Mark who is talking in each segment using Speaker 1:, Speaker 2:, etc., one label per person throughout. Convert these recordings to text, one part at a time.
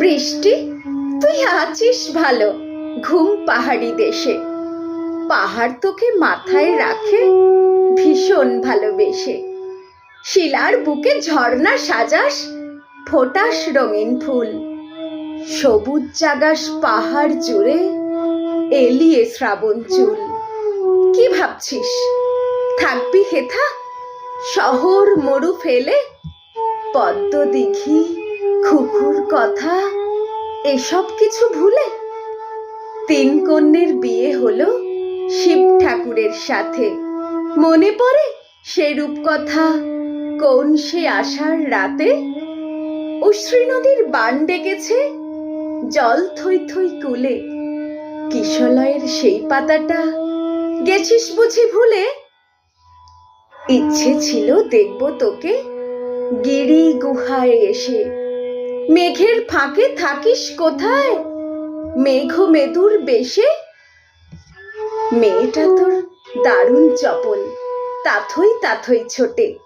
Speaker 1: বৃষ্টি? তুই আছিস ভালো, ঘুম পাহাড়ি দেশে। পাহাড় তোকে মাথায় রাখে, ভীষণ ভালোবেসে। শিলার বুকে ঝর্ণা সাজাস, ফোটাস রঙিন ফুল। সবুজ জাগাস পাহাড় জুড়ে, এলিয়ে শ্রাবণ চুল। কি ভাবছিস? থাকবি হেথা? শহর মরু ফেলে পদ্ম দিঘি খুকুর কথা? এসব কিছু ভুলে? তিন কন্যের বিয়ে হলো শিব ঠাকুরের সাথে। মনে পড়ে সে রূপকথা? কোন সে আসার রাতে? উশ্রী নদীর বান ডেকেছে জল থই থই কুলে। কিশলয়ের সেই পাতাটা গেছিস বুঝি ভুলে? ইচ্ছে ছিল দেখব তোকে গিরি গুহায় এসে। মেঘের ফাঁকে থাকিস কোথায়? মেঘ মেদুর বেশে? মেয়েটা তোর দারুণ চপল, তাথই তাথই ছোটে।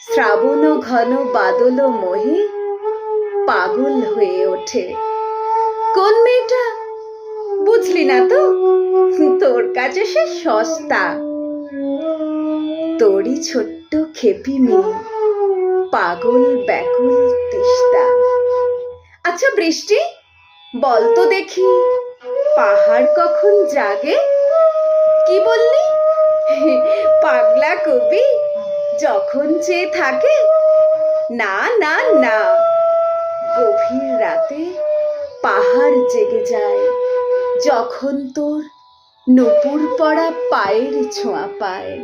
Speaker 1: শ্রাবণ ঘন বাদল মোহে পাগল হয়ে ওঠে। কোন মেয়েটা? বুঝলি না তো? তোর কাছে সে সস্তা। তোরই ছোট্ট খেপি মেয়ে, পাগল ব্যাকুল আচ্ছা বৃষ্টি, বল তো দেখি। পাহাড় কখন জাগে? কি বললি? পাগলা কবি, যখন চেয়ে থাকে। না না না। গভীর রাতে পাহাড় জেগে যায়। যখন তোর নপুর পড়া পায়ের ছোঁয়া পায়।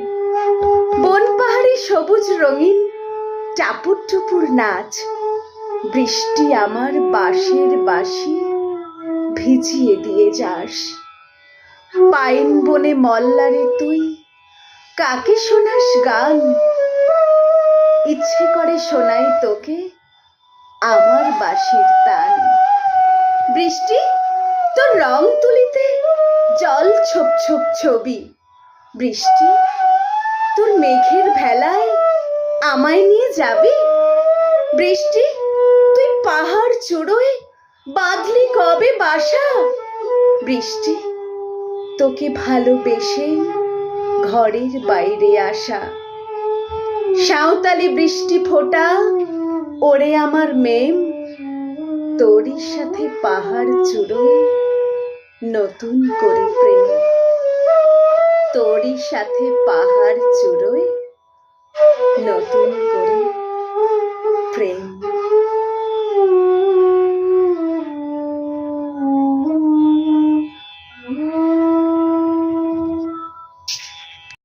Speaker 1: বন পাহাড়ে সবুজ রঙিন টাপুর টুপুর নাচ বৃষ্টি আমার বাঁশের বাঁশি ভিজিয়ে দিয়ে যাস। পাইন বনে মল্লারে তুই, কাকে শোনাস গান? ইচ্ছে করে শোনাই তোকে আমার বাঁশির তান। বৃষ্টি, তোর রং তুলিতে জল ছোপ ছোপ ছবি। বৃষ্টি, তোর মেঘের ভেলায় আমায় নিয়ে যাবি? বৃষ্টি পাহাড় চূড়োয় বাঁধলি কবে বাসা? বৃষ্টি তোকে ভালোবেসে ঘরের বাইরে আসা। সাঁওতালি বৃষ্টি ফোটা ওরে আমার মেম। তোরই সাথে পাহাড় চূড়োয় নতুন করে প্রেম। তোরই সাথে পাহাড় চূড়োয় নতুন করে প্রেম।